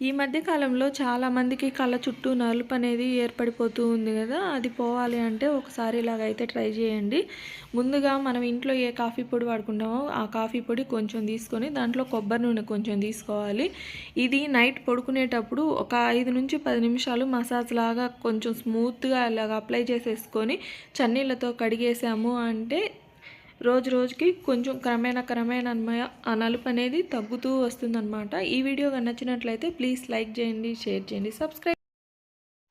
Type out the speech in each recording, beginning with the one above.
ఈ మధ్య కాలంలో చాలామందికి కళ్ళ చుట్టూ నలుపు అనేది ఏర్పడిపోతూ ఉంది కదా అది పోవాలి అంటే ఒకసారి ఇలాగైతే ట్రై చేయండి. ముందుగా మనం ఇంట్లో ఏ కాఫీ పొడి వాడుకుంటామో ఆ కాఫీ పొడి కొంచెం తీసుకొని దాంట్లో కొబ్బరి నూనె కొంచెం తీసుకోవాలి. ఇది నైట్ పడుకునేటప్పుడు ఒక ఐదు నుంచి పది నిమిషాలు మసాజ్ లాగా కొంచెం స్మూత్గా ఇలాగ అప్లై చేసేసుకొని చన్నీళ్ళతో కడిగేసాము అంటే రోజు రోజుకి కొంచెం క్రమేణా క్రమేణా అన్మయ ఆ నలుపు అనేది తగ్గుతూ వస్తుందన్నమాట. ఈ వీడియో కానీ నచ్చినట్లయితే ప్లీజ్ లైక్ చేయండి షేర్ చేయండి సబ్స్క్రైబ్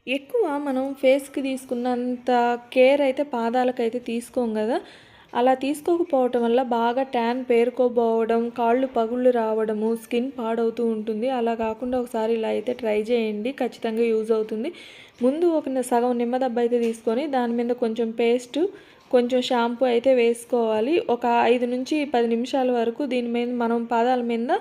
ఎక్కువ మనం ఫేస్కి తీసుకున్నంత కేర్ అయితే పాదాలకైతే తీసుకోం కదా. అలా తీసుకోకపోవటం వల్ల బాగా ట్యాన్ పేరుకోబోవడం కాళ్ళు పగుళ్ళు రావడము స్కిన్ పాడవుతూ ఉంటుంది. అలా కాకుండా ఒకసారి ఇలా అయితే ట్రై చేయండి ఖచ్చితంగా యూజ్ అవుతుంది. ముందు ఒక సగం నిమ్మదబ్బ అయితే తీసుకొని దాని మీద కొంచెం పేస్ట్ కొంచెం షాంపూ అయితే వేసుకోవాలి. ఒక ఐదు నుంచి పది నిమిషాల వరకు దీని మీద మనం పాదాల మీద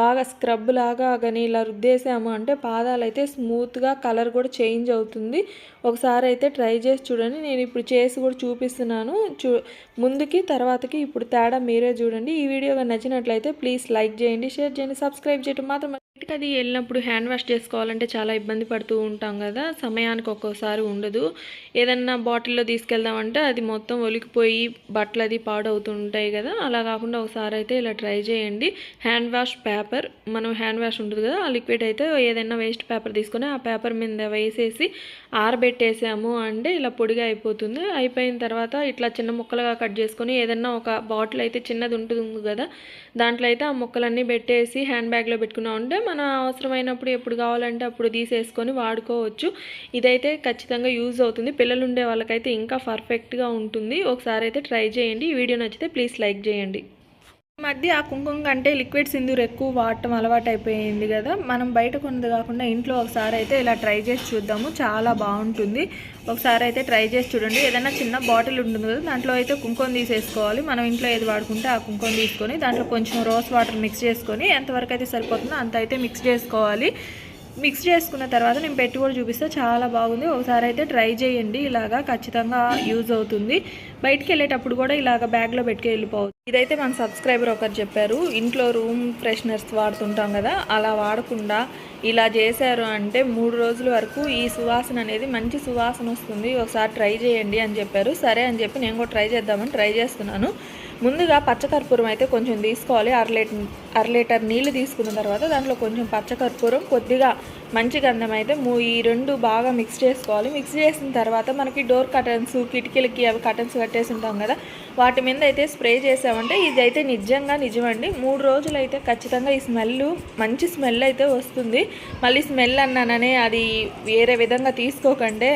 బాగా స్క్రబ్ లాగా కానీ ఇలా రుద్దేసాము అంటే పాదాలు అయితే స్మూత్గా కలర్ కూడా చేంజ్ అవుతుంది. ఒకసారి అయితే ట్రై చేసి చూడండి. నేను ఇప్పుడు చేసి కూడా చూపిస్తున్నాను. చూ ముందుకి తర్వాతకి ఇప్పుడు తేడా మీరే చూడండి. ఈ వీడియో నచ్చినట్లయితే ప్లీజ్ లైక్ చేయండి షేర్ చేయండి సబ్స్క్రైబ్ చేయడం మాత్రం బయటకు అది వెళ్ళినప్పుడు హ్యాండ్ వాష్ చేసుకోవాలంటే చాలా ఇబ్బంది పడుతూ ఉంటాం కదా సమయానికి ఒక్కోసారి ఉండదు. ఏదన్నా బాటిల్లో తీసుకెళ్దామంటే అది మొత్తం ఒలికిపోయి బట్టలు అది పాడవుతుంటాయి కదా అలా కాకుండా ఒకసారి అయితే ఇలా ట్రై చేయండి. హ్యాండ్ వాష్ పేపర్ మనం హ్యాండ్ వాష్ ఉంటుంది కదా ఆ లిక్విడ్ అయితే ఏదైనా వేస్ట్ పేపర్ తీసుకొని ఆ పేపర్ మీద వేసేసి ఆరబెట్టేసాము అంటే ఇలా పొడిగా అయిపోతుంది. అయిపోయిన తర్వాత ఇట్లా చిన్న ముక్కలుగా కట్ చేసుకొని ఏదన్నా ఒక బాటిల్ అయితే చిన్నది ఉంటుంది కదా దాంట్లో అయితే ఆ ముక్కలన్నీ పెట్టేసి హ్యాండ్ బ్యాగ్లో పెట్టుకున్నాం అంటే మనం అవసరమైనప్పుడు ఎప్పుడు కావాలంటే అప్పుడు తీసేసుకొని వాడుకోవచ్చు. ఇదైతే ఖచ్చితంగా యూజ్ అవుతుంది. పిల్లలు ఉండే వాళ్ళకైతే ఇంకా పర్ఫెక్ట్గా ఉంటుంది. ఒకసారి అయితే ట్రై చేయండి. ఈ వీడియో నచ్చితే ప్లీజ్ లైక్ చేయండి. మధ్య ఆ కుంకుమ కంటే లిక్విడ్ సింధూర్ ఎక్కువ వాడటం అలవాటు అయిపోయింది కదా. మనం బయట కొన్నది కాకుండా ఇంట్లో ఒకసారి అయితే ఇలా ట్రై చేసి చూద్దాము. చాలా బాగుంటుంది. ఒకసారి అయితే ట్రై చేసి చూడండి. ఏదైనా చిన్న బాటిల్ ఉంటుంది కదా దాంట్లో అయితే కుంకుమ తీసేసుకోవాలి. మనం ఇంట్లో ఏది వాడుకుంటే ఆ కుంకుమ తీసుకొని దాంట్లో కొంచెం రోస్ వాటర్ మిక్స్ చేసుకొని ఎంతవరకు అయితే సరిపోతుందో అంత అయితే మిక్స్ చేసుకోవాలి. మిక్స్ చేసుకున్న తర్వాత నేను పెట్టి కూడా చూపిస్తే. చాలా బాగుంది. ఒకసారి అయితే ట్రై చేయండి. ఇలాగా ఖచ్చితంగా యూజ్ అవుతుంది. బయటికి వెళ్ళేటప్పుడు కూడా ఇలాగ బ్యాగ్లో పెట్టుకు వెళ్ళిపోవచ్చు. ఇదైతే మన సబ్స్క్రైబర్ ఒకరు చెప్పారు. ఇంట్లో రూమ్ ఫ్రెషనర్స్ వాడుతుంటాం కదా అలా వాడకుండా ఇలా చేశారు అంటే మూడు రోజుల వరకు ఈ సువాసన అనేది మంచి సువాసన వస్తుంది. ఒకసారి ట్రై చేయండి అని చెప్పారు. సరే అని చెప్పి నేను కూడా ట్రై చేద్దామని ట్రై చేస్తున్నాను. ముందుగా పచ్చకర్పూరం అయితే కొంచెం తీసుకోవాలి. అర లీటర్ అర లీటర్ నీళ్ళు తీసుకున్న తర్వాత దాంట్లో కొంచెం పచ్చకర్పూరం కొద్దిగా మంచి గంధం అయితే ఈ రెండు బాగా మిక్స్ చేసుకోవాలి. మిక్స్ చేసిన తర్వాత మనకి డోర్ కటన్స్ కిటికీలకి అవి కటన్స్ కట్టేసి ఉంటాం కదా వాటి మీద అయితే స్ప్రే చేసామంటే ఇది అయితే నిజంగా నిజమండి. మూడు రోజులు అయితే ఖచ్చితంగా ఈ స్మెల్ మంచి స్మెల్ అయితే వస్తుంది. మళ్ళీ స్మెల్ అన్నాననే అది వేరే విధంగా తీసుకోకండి.